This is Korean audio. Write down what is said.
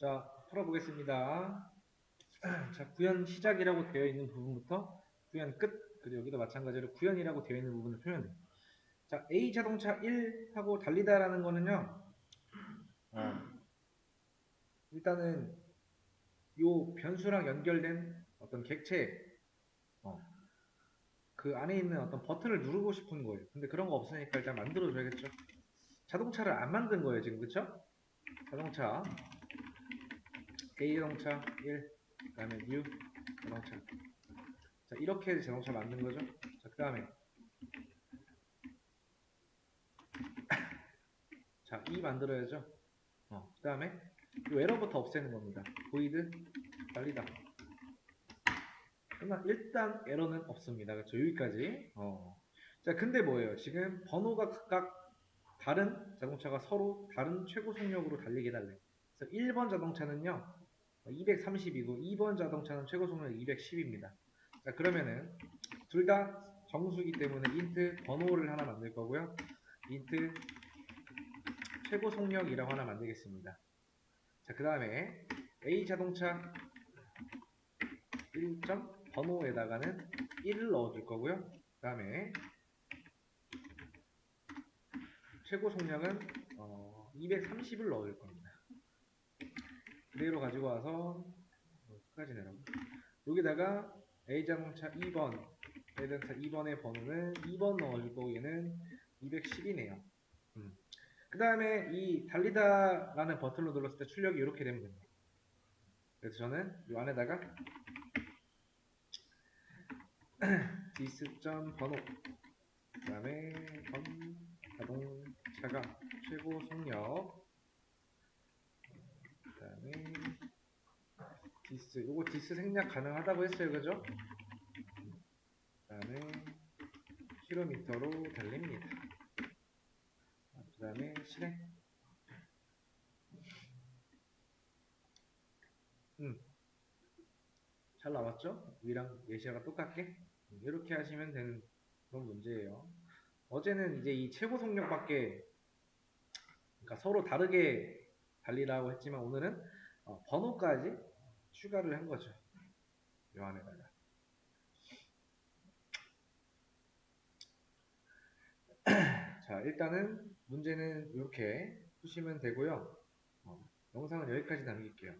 자, 풀어보겠습니다. 자, 구현 시작이라고 되어 있는 부분부터 구현 끝, 그리고 여기도 마찬가지로 구현이라고 되어 있는 부분을 표현해. 자, A 자동차 1하고 달리다라는 거는요, 어, 일단은 요 변수랑 연결된 어떤 객체, 어, 그 안에 있는 어떤 버튼을 누르고 싶은 거예요. 근데 그런 거 없으니까 일단 만들어줘야겠죠. 자동차를 안 만든 거예요, 지금, 그쵸? 자동차. A 자동차 1, 그 다음에 new 자동차. 자, 이렇게 자동차 만든 거죠. 자, 그 다음에. 자, 이 만들어야죠. 어, 그 다음에 이 에러부터 없애는 겁니다. void 달리다. 그러나 일단 에러는 없습니다. 그렇죠? 여기까지. 어. 자, 근데 뭐예요? 지금 번호가 각각 다른 자동차가 서로 다른 최고 속력으로 달리게 해달래. 그래서 1번 자동차는요, 230이고 2번 자동차는 최고 속력 210입니다. 자, 그러면은 둘 다 정수기 때문에 인트 번호를 하나 만들 거고요. 인트 최고 속력이라고 하나 만들겠습니다. 자, 그 다음에 A 자동차 1점 번호에다가는 1을 넣어줄 거고요. 그 다음에 최고 속력은 어, 230을 넣어줄 겁니다. 그대로 가지고 와서 어, 끝까지 내라고. 여기다가 A 자동차 2번, A 자동차 2번의 번호는 2번 넣어줄 거고 얘는 210이네요. 그 다음에 이 달리다라는 버튼을 눌렀을 때 출력이 이렇게 되면 됩니다. 그래서 저는 이 안에다가 디스점 번호 그 다음에 번 자동차가 최고 속력 그 다음에 디스 요거 디스 생략 가능하다고 했어요 그죠? 그 다음에 킬로미터로 달립니다 그 다음에 실행 음. 잘 나왔죠? 위랑 예시가 똑같게 음, 이렇게 하시면 되는 그런 문제예요 어제는 이제 이 최고 속력밖에 그러니까 서로 다르게 달리라고 했지만 오늘은 어, 번호까지 추가를 한 거죠. 요 안에다가. 자, 일단은 문제는 이렇게 푸시면 되고요. 어, 영상은 여기까지 남길게요.